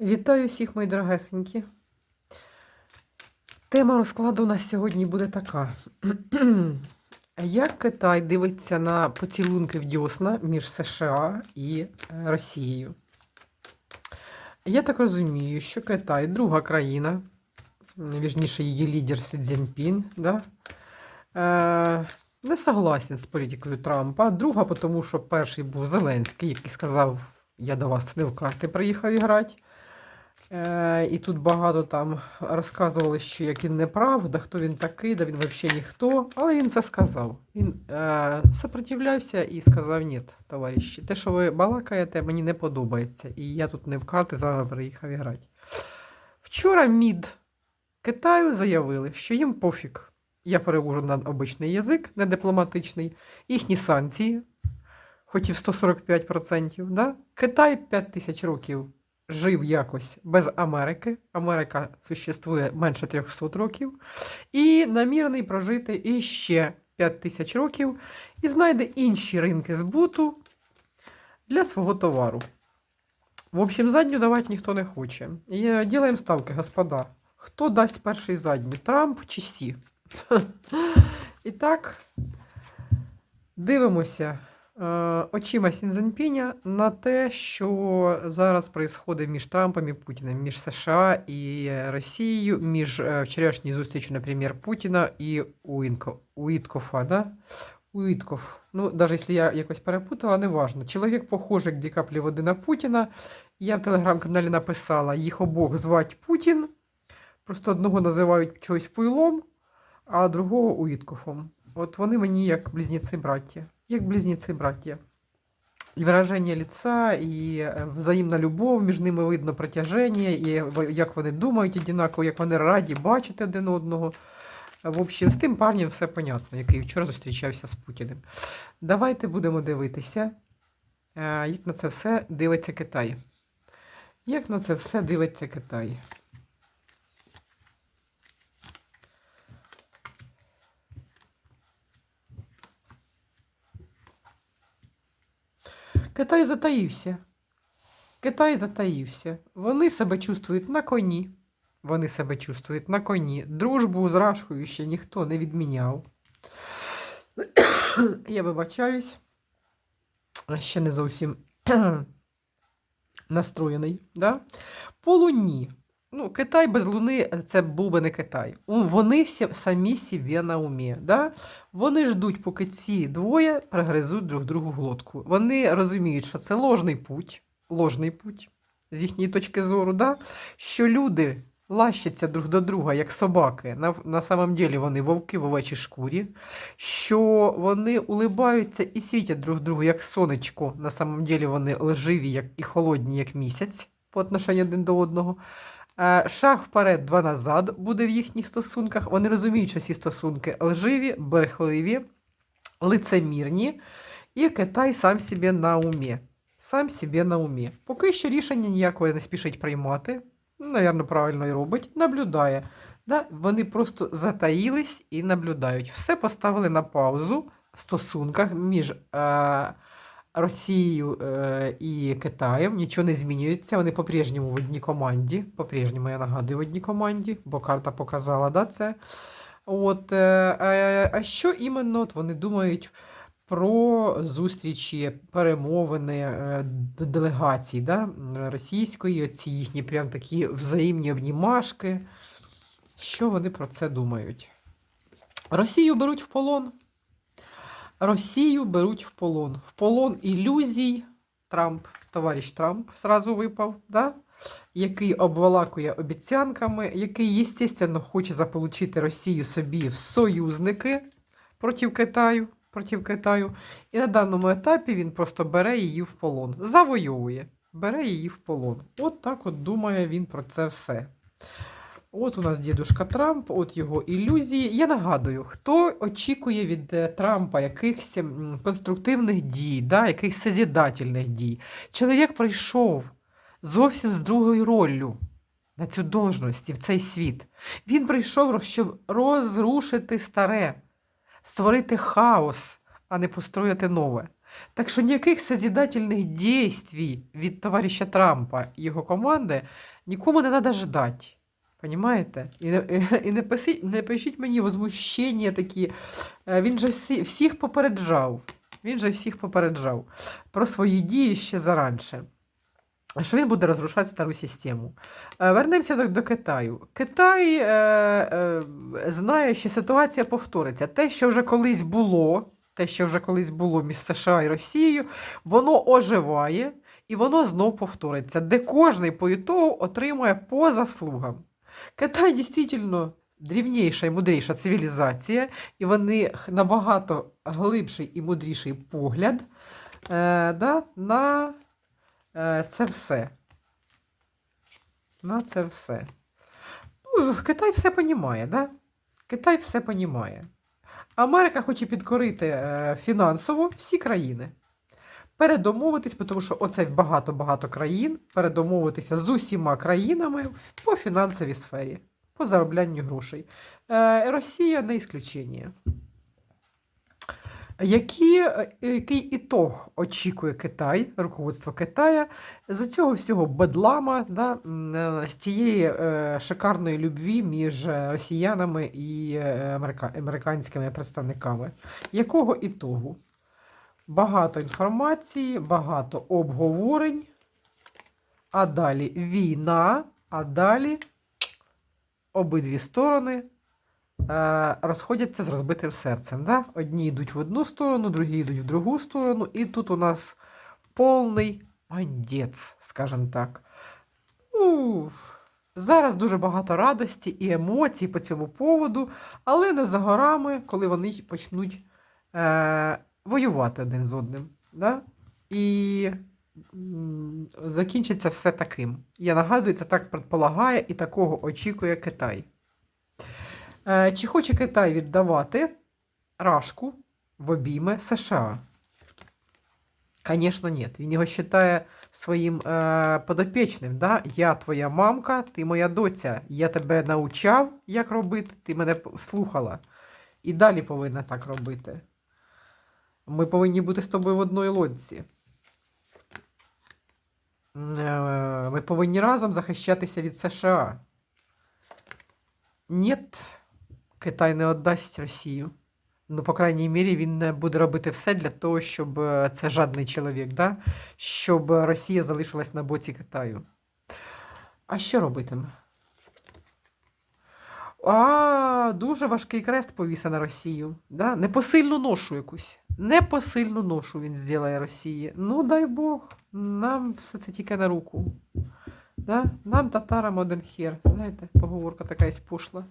Вітаю всіх, мої дорогесенькі. Тема розкладу у нас сьогодні буде така. Як Китай дивиться на поцілунки в дьосна між США і е, Росією? Я так розумію, що Китай друга країна, вірніше її лідер Сі Цзіньпін, да? е, не согласен з політикою Трампа. Друга, тому що перший був Зеленський, який сказав, я до вас не в карти приїхав іграти. Е, і тут багато там розказували, що як він не прав, да хто він такий, да він взагалі ніхто. Але він це сказав. Він е, сопротивлявся і сказав: ні, товариші, те, що ви балакаєте, мені не подобається. І я тут не в карти з вами приїхав іграти. Вчора МІД Китаю заявили, що їм пофіг. Я перевожу на обичний язик, не дипломатичний, їхні санкції, хоч і в 145%. Да? Китай 5 тисяч років жив якось без Америки. Америка существує менше 300 років. І намірений прожити іще 5 тисяч років і знайде інші ринки збуту для свого товару. В общем, задню давати ніхто не хоче. Е, ділаємо ставки, господа. Хто дасть перший задню? Трамп чи Сі? І так, дивимося очима Сінзенпіня на те, що зараз відбувається між Трампом і Путіним, між США і Росією, між е, вчорашньою зустрічю, наприклад, Путіна і Уінко, Уіткофа. Да? Уітков. Ну, навіть якщо я якось перепутала, не важно. Чоловік похожий, як дві каплі води на Путіна. Я в телеграм-каналі написала, їх обох звать Путін. Просто одного називають чогось пуйлом, а другого Уіткофом. От вони мені як близнеці браття. Як близнеці браття. І вираження лица, і е, взаємна любов, між ними видно притяження, і як вони думають однаково, як вони раді бачити один одного. В общем, з тим парнем все понятно, який вчора зустрічався з Путіним. Давайте будемо дивитися, е, як на це все дивиться Китай. Як на це все дивиться Китай? Китай затаївся. Китай затаївся. Вони себе чувствують на коні. Вони себе чувствують на коні. Дружбу з Рашкою ще ніхто не відміняв. Я вибачаюсь. Ще не зовсім настроєний. Да? По. Ну, Китай без Луни це був би не Китай. Вони самі собі на умі. Да? Вони ждуть, поки ці двоє пригризуть друг другу глотку. Вони розуміють, що це ложний путь, ложний путь з їхньої точки зору, да? що люди лащаться друг до друга, як собаки. На, на самом ділі вони вовки в овечій шкурі, що вони улибаються і світять друг другу, як сонечко. На самом ділі вони лживі як, і холодні, як місяць по отношенню один до одного. Е, Шаг вперед, два назад буде в їхніх стосунках. Вони розуміють, що ці стосунки лживі, брехливі, лицемірні, і Китай сам собі на умі. Сам собі на умі. Поки що рішення ніякого не спішить приймати. Навірно, правильно і робить. Наблюдає. Да? Вони просто затаїлись і наблюдають. Все поставили на паузу в стосунках між е, Росією е, і Китаєм. Нічого не змінюється. Вони по-прежньому в одній команді. По-прежньому, я нагадую, в одній команді, бо карта показала да, це. От, е, е, а що іменно от вони думають про зустрічі, перемовини е, делегацій да, російської, оці їхні прям такі взаємні обнімашки. Що вони про це думають? Росію беруть в полон. Росію беруть в полон. В полон ілюзій. Трамп, товариш Трамп, зразу випав, да? який обвалакує обіцянками, який, звісно, хоче заполучити Росію собі в союзники проти Китаю. Проти Китаю. І на даному етапі він просто бере її в полон. Завойовує, бере її в полон. От так от думає він про це все. От у нас дідушка Трамп, от його ілюзії. Я нагадую, хто очікує від е, Трампа якихось конструктивних дій, да, якихось созідательних дій. Чоловік прийшов зовсім з другою роллю на цю должність і в цей світ. Він прийшов, щоб розрушити старе, створити хаос, а не построїти нове. Так що ніяких созидательних дійствій від товариша Трампа і його команди нікому не треба ждати. Понимаєте? І, не- і не, пишіть, не пишіть мені возмущення такі. Е, Він же всі, всіх попереджав. Він же всіх попереджав про свої дії ще заранше. Що він буде розрушати стару систему. Е, Вернемося до, до Китаю. Китай е, е, знає, що ситуація повториться. Те, що вже колись було, те, що вже колись було між США і Росією, воно оживає і воно знов повториться, де кожний по ітогу отримує по заслугам. Китай дійсно дрівніша і мудріша цивілізація, і вони набагато глибший і мудріший погляд е, да, на е, це все. На це все. Ну, Китай все понімає, да? Китай все понімає. Америка хоче підкорити е, фінансово всі країни. Передомовитись, тому що оце багато-багато країн, передомовитися з усіма країнами по фінансовій сфері, по зароблянню грошей. Е, Росія не ісключення. Які, е, який ітог очікує Китай, руководство Китая з цього всього бедлама, да, е, з тієї е, шикарної любві між росіянами і америка, американськими представниками? Якого ітогу? Багато інформації, багато обговорень, а далі війна, а далі обидві сторони е, розходяться з розбитим серцем. Да? Одні йдуть в одну сторону, другі йдуть в другу сторону, і тут у нас повний бандець, скажімо так. Ну, зараз дуже багато радості і емоцій по цьому поводу, але не за горами, коли вони почнуть е, воювати один з одним. Да? І закінчиться все таким. Я нагадую, це так предполагає і такого очікує Китай. Е, Чи хоче Китай віддавати Рашку в обійми США? Звісно, ні. Він його вважає своїм е, подопічним. Да? Я твоя мамка, ти моя доця. Я тебе навчав, як робити, ти мене слухала. І далі повинна так робити. Ми повинні бути з тобою в одній лодці. Е, Ми повинні разом захищатися від США. Ні, Китай не віддасть Росію. Ну, по крайній мірі, він буде робити все для того, щоб е, це жадний чоловік, да? щоб Росія залишилась на боці Китаю. А що робитиме? А, дуже важкий крест повісе на Росію. Да? Непосильну ношу якусь. Непосильну ношу він зділає Росії. Ну, дай Бог, нам все це тільки на руку. Да? Нам татарам один хер. Знаєте, поговорка така є пошла.